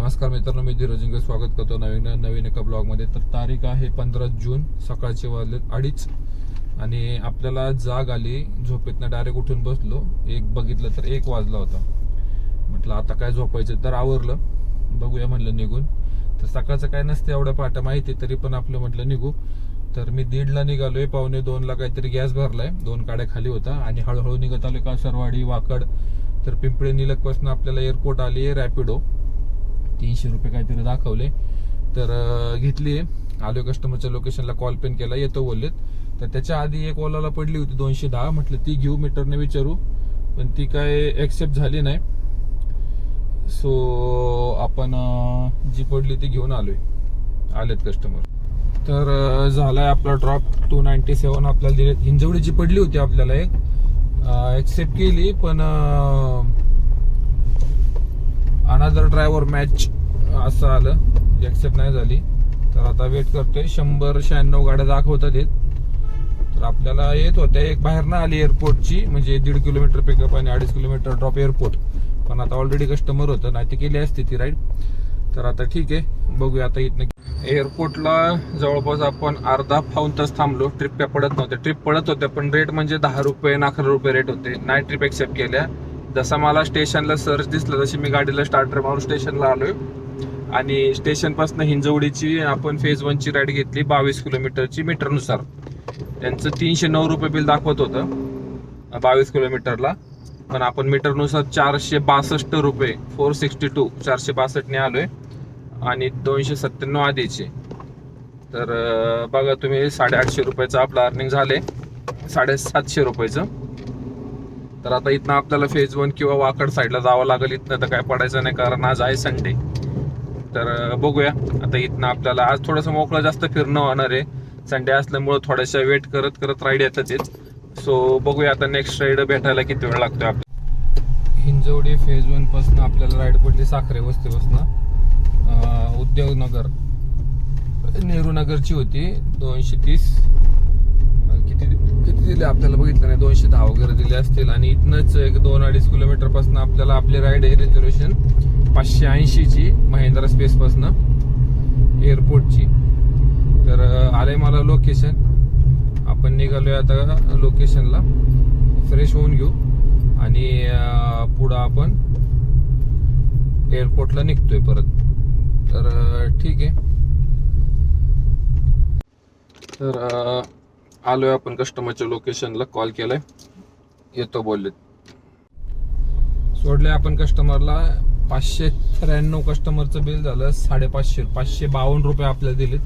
नमस्कार मित्रांनो मी धीरजिंग स्वागत करतो नवीन नवीन एका ब्लॉगमध्ये. तर तारीख आहे पंधरा जून सकाळचे वाजले अडीच. आणि आपल्याला जाग आली झोपेतनं डायरेक्ट उठून बसलो. एक बघितलं तर एक वाजला होता. म्हटलं आता काय झोपायचं? तर आवरलं. बघूया म्हटलं निघून. तर सकाळचं काय नसतं एवढं पाठ माहिती तरी पण आपलं म्हटलं निघू. तर मी दीडला निघालोय पावणे दोनला काहीतरी गॅस भरलाय. दोन काड्या खाली होता आणि हळूहळू निघत आलोय कासरवाडी वाकड. तर पिंपळे निलकपासून आपल्याला एअरपोर्ट आली आहे रॅपिडो तीनशे रुपये काहीतरी दाखवले. तर घेतली. आलो कस्टमरच्या लोकेशनला कॉल पेन केला. येतो बोललेत. तर त्याच्या आधी एक ओलाला पडली होती दोनशे दहा. म्हटलं ती घेऊ मीटरने विचारू. पण ती काय ॲक्सेप्ट झाली नाही. सो आपण जी पडली ती घेऊन आलोय. आलेत कस्टमर तर झालाय आपला ड्रॉप टू नाईन्टी सेवन आपल्याला दिले हिंजवडी जी पडली होती आपल्याला एक. ॲक्सेप्ट केली पण जर ड्रायव्हर मॅच असं आलं ॲक्सेप्ट नाही झाली तर आता वेट करतोय. शंभर शहाण्णव गाड्या दाखवतात येत तर आपल्याला येत होत्या. एक बाहेर ना आली एअरपोर्टची म्हणजे दीड किलोमीटर पिकअप आणि अडीच किलोमीटर ड्रॉप एअरपोर्ट पण आता ऑलरेडी कस्टमर होतं. नाही ते केली असते ती राईड तर आता ठीक आहे. बघूया आता इथनं एअरपोर्टला जवळपास आपण अर्धा पाऊन तास थांबलो. ट्रिप काय पडत नव्हत्या. ट्रिप पडत होत्या पण रेट म्हणजे दहा रुपये आणि अकरा रुपये रेट होते. नाही ट्रिप एक्सेप्ट केल्या. जसा मला स्टेशनला सर्च दिसलं तशी मी गाडीला स्टार्टर मारून स्टेशनला आलोय. आणि स्टेशनपासून हिंजवडीची आपण फेज वनची राईड घेतली बावीस किलोमीटरची मीटरनुसार त्यांचं तीनशे नऊ रुपये बिल दाखवत होतं बावीस किलोमीटरला. पण आपण मीटरनुसार चारशे बासष्ट रुपये फोर सिक्स्टी टू चारशे बासष्टने आलोय. आणि दोनशे सत्त्याण्णव आधीचे. तर बघा तुम्ही साडेआठशे रुपयाचं आपलं अर्निंग झाले साडेसातशे रुपयाचं. तर आता इथनं आपल्याला फेज वन किंवा वाकड साईडला जावं लागेल. इथनं तर काय पडायचं नाही कारण आज आहे संडे तर बघूया. आता इथनं आपल्याला आज थोडंसं मोकळं जास्त फिरणं होणार आहे. संडे असल्यामुळं थोड्याशा वेट करत करत राईड येतात तेच सो बघूया आता नेक्स्ट राईड भेटायला किती वेळ लागतो आपल्याला. हिंजवडी फेज वनपासून आपल्याला राईड पडली साखरे वस्तीपासून. उद्योगनगर. नेहरू नगरची होती दोनशे तीस. दिले आपल्याला बघितलं नाही दोनशे दहा वगैरे दिले असतील. आणि इथनच एक दोन अडीच किलोमीटरपासून आपल्याला आपली राईड आहे रिझर्वेशन पाचशे ऐंशीची महिंद्रा स्पेसपासनं एअरपोर्टची तर आले मला लोकेशन आपण निघालोय आता लोकेशनला फ्रेश होऊन घेऊ. आणि पुढं आपण एअरपोर्टला निघतोय परत. तर ठीक आहे. तर अं, आलोय आपण कस्टमरच्या लोकेशनला कॉल केलाय. येतो बोललेत सोडले आपण कस्टमरला पाचशे त्र्याण्णव कस्टमरचं बिल झालं. साडेपाचशे पाचशे बावन्न रुपये आपल्याला दिलेत.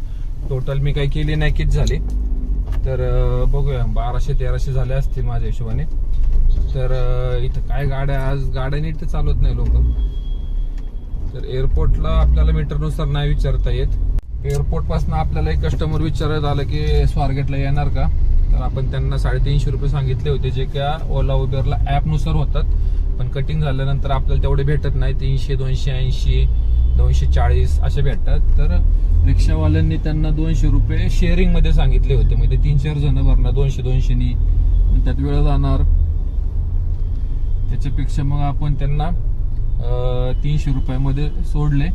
टोटल मी काही केली नाही किती झाली? तर बघूया. बाराशे तेराशे झाले असतील माझ्या हिशोबाने. तर इथं काय गाड्या आज गाड्या नीट तर चालवत नाही लोक. तर एअरपोर्टला आपल्याला मीटरनुसार नाही विचारता येत. एअरपोर्टपासून आपल्याला एक कस्टमर विचारत आलं की स्वारगेटला येणार का? तर आपण त्यांना साडेतीनशे रुपये सांगितले होते जे का ओला उबेरला ॲपनुसार होतात. पण कटिंग झाल्यानंतर आपल्याला तेवढे भेटत नाही. तीनशे दोनशे ऐंशी दोनशे चाळीस असे भेटतात. तर रिक्षावाल्यांनी त्यांना दोनशे रुपये शेअरिंगमध्ये सांगितले होते. म्हणजे तीन चार जण भरणार दोनशे दोनशेनी. मग त्यात वेळ जाणार. त्याच्यापेक्षा मग आपण त्यांना तीनशे रुपयामध्ये सोडले.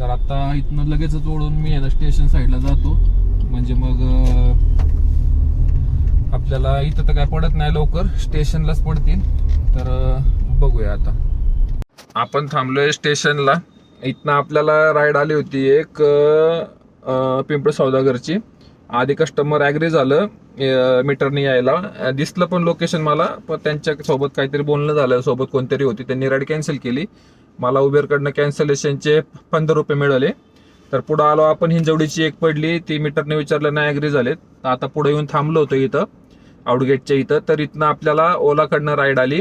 तर आता इथनं लगेचच ओढून मी आहे ना स्टेशन साईडला जातो. म्हणजे मग आपल्याला इथं तर काय पडत नाही लवकर. स्टेशनलाच पडतील. तर बघूया आता. आपण थांबलोय स्टेशनला इथनं आपल्याला राईड आली होती एक पिंपळ सौदागरची. आधी कस्टमर ॲग्री झालं मीटरने यायला. दिसलं पण लोकेशन मला पण त्यांच्यासोबत काहीतरी बोलणं झालं. सोबत कोणतरी होती त्यांनी राईड कॅन्सल केली. मला उबेरकडनं कॅन्सलेशनचे पंधरा रुपये मिळाले. तर पुढं आलो आपण हिंजवडीची एक पडली ती मीटरने विचारलं नाही ॲग्री झालेत. तर आता पुढे येऊन थांबलो होतो इथं आउटगेटच्या इथं. तर इथनं आपल्याला ओलाकडनं राईड आली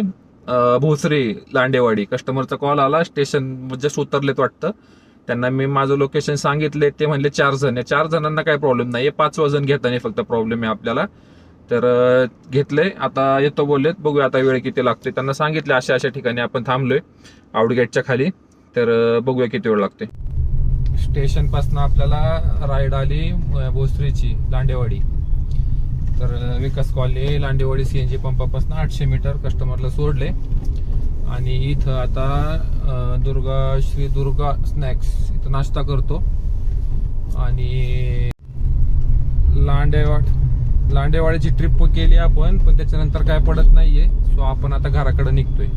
भोसरी लांडेवाडी. कस्टमरचा कॉल आला स्टेशन जस्ट उतरलेत वाटतं. त्यांना मी माझं लोकेशन सांगितले ते म्हणले चार जण आहे. चार जणांना काय प्रॉब्लेम नाही आहे पाच जण घेताना फक्त प्रॉब्लेम आहे आपल्याला. तर घेतलंय. आता येतो बोललेत. बघूया आता वेळ किती लागते त्यांना सांगितले अशा अशा ठिकाणी आपण थांबलोय. आउटगेटच्या खाली. तर बघूया किती वेळ लागते स्टेशनपासून आपल्याला राईड आली भोसरीची लांडेवाडी. तर विकास कॉलनी लांडेवाडी सीएनजी पंपापासून आठशे मीटर कस्टमरला सोडले. आणि इथं आता दुर्गा श्री दुर्गा स्नॅक्स इथं नाश्ता करतो. आणि लांडेवाड लांडेवाड्याची ट्रिप केली आपण पण त्याच्यानंतर काय पडत नाहीये. सो आपण आता घराकडे निघतोय.